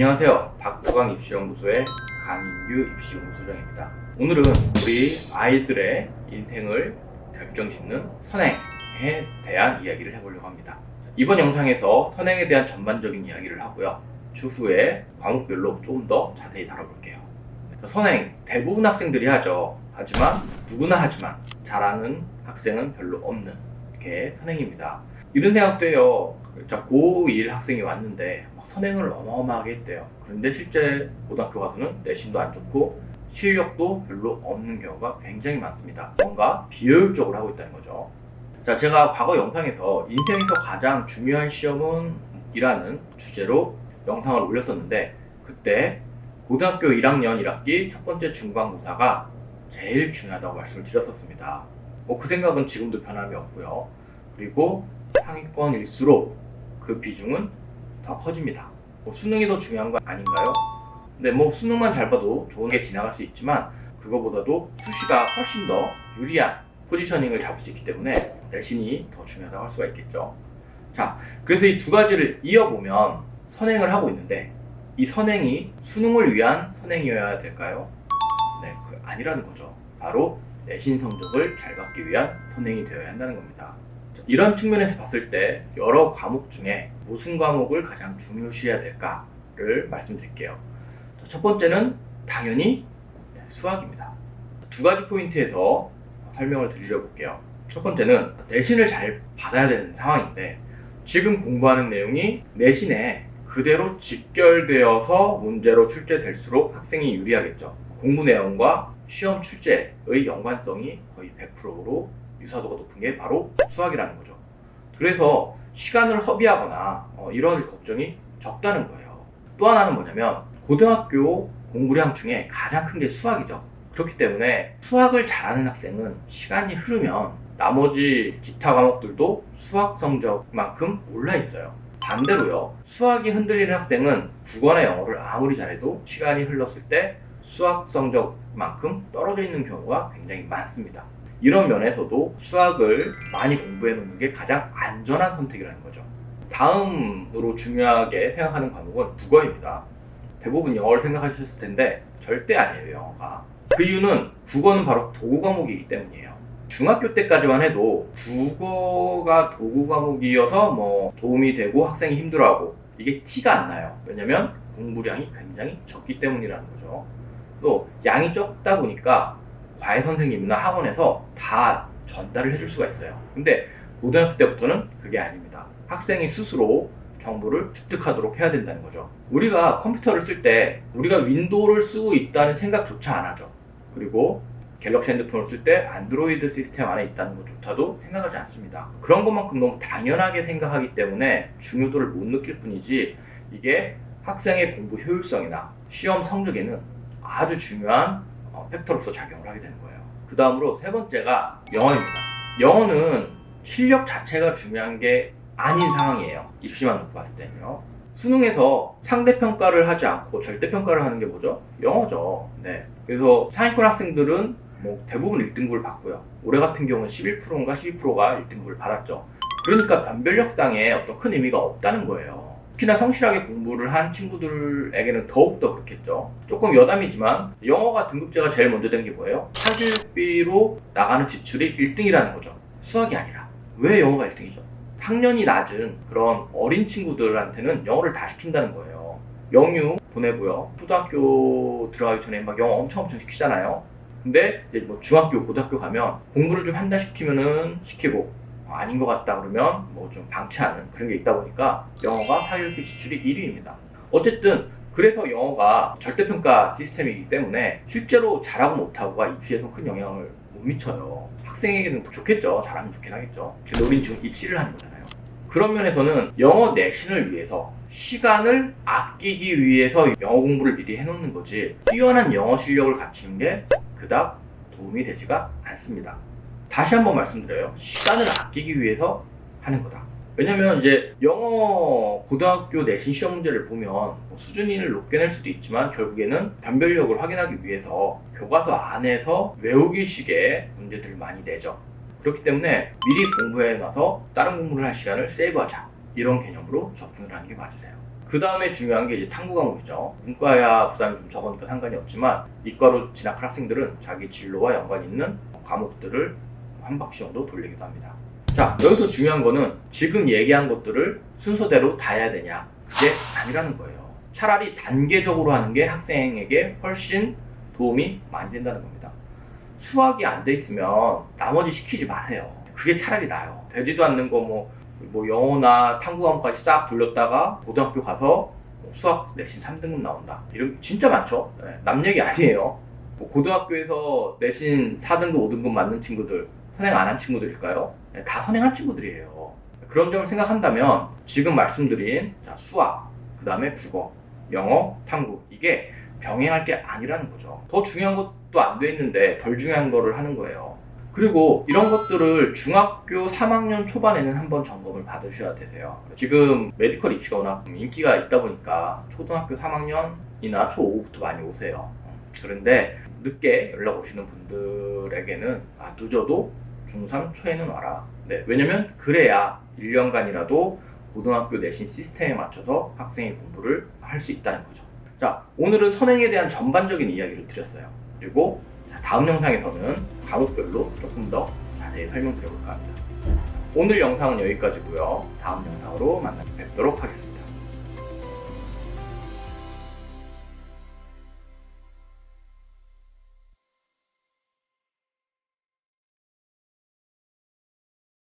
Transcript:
안녕하세요. 박보강 입시연구소의 강인규 입시연구소장입니다. 오늘은 우리 아이들의 인생을 결정짓는 선행에 대한 이야기를 해보려고 합니다. 이번 영상에서 선행에 대한 전반적인 이야기를 하고요. 추후에 과목별로 조금 더 자세히 다뤄볼게요. 선행 대부분 학생들이 하죠. 하지만 누구나 하지만 잘하는 학생은 별로 없는 게 선행입니다. 이런 생각도 해요. 자, 고1 학생이 왔는데 막 선행을 어마어마하게 했대요. 그런데 실제 고등학교 가서는 내신도 안 좋고 실력도 별로 없는 경우가 굉장히 많습니다. 뭔가 비효율적으로 하고 있다는 거죠. 자, 제가 과거 영상에서 인생에서 가장 중요한 시험은 이라는 주제로 영상을 올렸었는데 그때 고등학교 1학년 1학기 첫 번째 중간고사가 제일 중요하다고 말씀을 드렸었습니다. 뭐 그 생각은 지금도 변함이 없고요. 그리고 상위권일수록 그 비중은 더 커집니다. 뭐 수능이 더 중요한 거 아닌가요? 근데 뭐 수능만 잘 봐도 좋은 게 지나갈 수 있지만 그거보다도 수시가 훨씬 더 유리한 포지셔닝을 잡을 수 있기 때문에 내신이 더 중요하다고 할 수가 있겠죠. 자, 그래서 이 두 가지를 이어보면 선행을 하고 있는데 이 선행이 수능을 위한 선행이어야 될까요? 네, 그 아니라는 거죠. 바로 내신 성적을 잘 받기 위한 선행이 되어야 한다는 겁니다. 자, 이런 측면에서 봤을 때 여러 과목 중에 무슨 과목을 가장 중요시해야 될까를 말씀드릴게요. 자, 첫 번째는 당연히 네, 수학입니다. 두 가지 포인트에서 설명을 드리려 볼게요. 첫 번째는 내신을 잘 받아야 되는 상황인데 지금 공부하는 내용이 내신에 그대로 직결되어서 문제로 출제될수록 학생이 유리하겠죠. 공부 내용과 시험 출제의 연관성이 거의 100%로 유사도가 높은 게 바로 수학이라는 거죠. 그래서 시간을 허비하거나 어, 이런 걱정이 적다는 거예요. 또 하나는 뭐냐면 고등학교 공부량 중에 가장 큰 게 수학이죠. 그렇기 때문에 수학을 잘하는 학생은 시간이 흐르면 나머지 기타 과목들도 수학 성적만큼 올라 있어요. 반대로요. 수학이 흔들리는 학생은 국어나 영어를 아무리 잘해도 시간이 흘렀을 때 수학 성적만큼 떨어져 있는 경우가 굉장히 많습니다. 이런 면에서도 수학을 많이 공부해 놓는 게 가장 안전한 선택이라는 거죠. 다음으로 중요하게 생각하는 과목은 국어입니다. 대부분 영어를 생각하셨을 텐데 절대 아니에요, 영어가. 그 이유는 국어는 바로 도구 과목이기 때문이에요. 중학교 때까지만 해도 국어가 도구 과목이어서 뭐 도움이 되고 학생이 힘들어하고 이게 티가 안 나요. 왜냐면 공부량이 굉장히 적기 때문이라는 거죠. 또 양이 적다 보니까 과외 선생님이나 학원에서 다 전달을 해줄 수가 있어요. 근데 고등학교 때부터는 그게 아닙니다. 학생이 스스로 정보를 습득하도록 해야 된다는 거죠. 우리가 컴퓨터를 쓸 때 우리가 윈도우를 쓰고 있다는 생각조차 안 하죠. 그리고 갤럭시 핸드폰을 쓸 때 안드로이드 시스템 안에 있다는 것조차도 생각하지 않습니다. 그런 것만큼 너무 당연하게 생각하기 때문에 중요도를 못 느낄 뿐이지 이게 학생의 공부 효율성이나 시험 성적에는 아주 중요한 어, 팩터로서 작용을 하게 되는 거예요. 그 다음으로 세 번째가 영어입니다. 영어는 실력 자체가 중요한 게 아닌 상황이에요. 입시만 놓고 봤을 때는요. 수능에서 상대평가를 하지 않고 절대평가를 하는 게 뭐죠? 영어죠. 네. 그래서 상위권 학생들은 뭐 대부분 1등급을 받고요. 올해 같은 경우는 11%인가 12%가 1등급을 받았죠. 그러니까 변별력상에 어떤 큰 의미가 없다는 거예요. 특히나 성실하게 공부를 한 친구들에게는 더욱더 그렇겠죠. 조금 여담이지만 영어가 등급제가 제일 먼저 된 게 뭐예요? 사교육비로 나가는 지출이 1등이라는 거죠. 수학이 아니라. 왜 영어가 1등이죠? 학년이 낮은 그런 어린 친구들한테는 영어를 다 시킨다는 거예요. 영유 보내고요. 초등학교 들어가기 전에 막 영어 엄청 엄청 시키잖아요. 근데 이제 뭐 중학교, 고등학교 가면 공부를 좀 한다 시키면은 시키고 어, 아닌 것 같다 그러면 뭐 좀 방치하는 그런 게 있다 보니까 영어가 사교육비 지출이 1위입니다. 어쨌든 그래서 영어가 절대평가 시스템이기 때문에 실제로 잘하고 못하고가 입시에서 큰 영향을 못 미쳐요. 학생에게는 좋겠죠. 잘하면 좋긴 하겠죠. 근데 우린 지금 입시를 하는 거잖아요. 그런 면에서는 영어 내신을 위해서 시간을 아끼기 위해서 영어 공부를 미리 해놓는 거지 뛰어난 영어 실력을 갖추는 게 그닥 도움이 되지가 않습니다. 다시 한번 말씀드려요. 시간을 아끼기 위해서 하는 거다. 왜냐면 이제 영어 고등학교 내신 시험 문제를 보면 뭐 수준을 높게 낼 수도 있지만 결국에는 변별력을 확인하기 위해서 교과서 안에서 외우기식의 문제들을 많이 내죠. 그렇기 때문에 미리 공부해 놔서 다른 공부를 할 시간을 세이브하자. 이런 개념으로 접근을 하는 게 맞으세요. 그 다음에 중요한 게 이제 탐구 과목이죠. 문과야 부담이 좀 적으니까 상관이 없지만 이과로 진학한 학생들은 자기 진로와 연관 있는 과목들을 한 정도 돌리기도 합니다. 자, 여기서 중요한 거는 지금 얘기한 것들을 순서대로 다 해야 되냐? 그게 아니라는 거예요. 차라리 단계적으로 하는 게 학생에게 훨씬 도움이 많이 된다는 겁니다. 수학이 안 돼 있으면 나머지 시키지 마세요. 그게 차라리 나아요. 되지도 않는 거 뭐, 뭐 영어나 탐구 과목까지 싹 돌렸다가 고등학교 가서 뭐 수학 내신 3등급 나온다. 이런 게 진짜 많죠. 네, 남 얘기 아니에요. 뭐 고등학교에서 내신 4등급, 5등급 맞는 친구들 선행 안 한 친구들일까요? 네, 다 선행한 친구들이에요. 그런 점을 생각한다면 지금 말씀드린 자, 수학, 그 다음에 국어, 영어, 탐구 이게 병행할 게 아니라는 거죠. 더 중요한 것도 안 돼 있는데 덜 중요한 거를 하는 거예요. 그리고 이런 것들을 중학교 3학년 초반에는 한번 점검을 받으셔야 되세요. 지금 메디컬 입시가 워낙 인기가 있다 보니까 초등학교 3학년이나 초5부터 많이 오세요. 그런데 늦게 연락 오시는 분들에게는 아, 늦어도 중3 초에는 와라. 네, 왜냐면 그래야 1년간이라도 고등학교 내신 시스템에 맞춰서 학생이 공부를 할 수 있다는 거죠. 자, 오늘은 선행에 대한 전반적인 이야기를 드렸어요. 그리고 자, 다음 영상에서는 과목별로 조금 더 자세히 설명드려볼까 합니다. 오늘 영상은 여기까지고요. 다음 영상으로 만나 뵙도록 하겠습니다.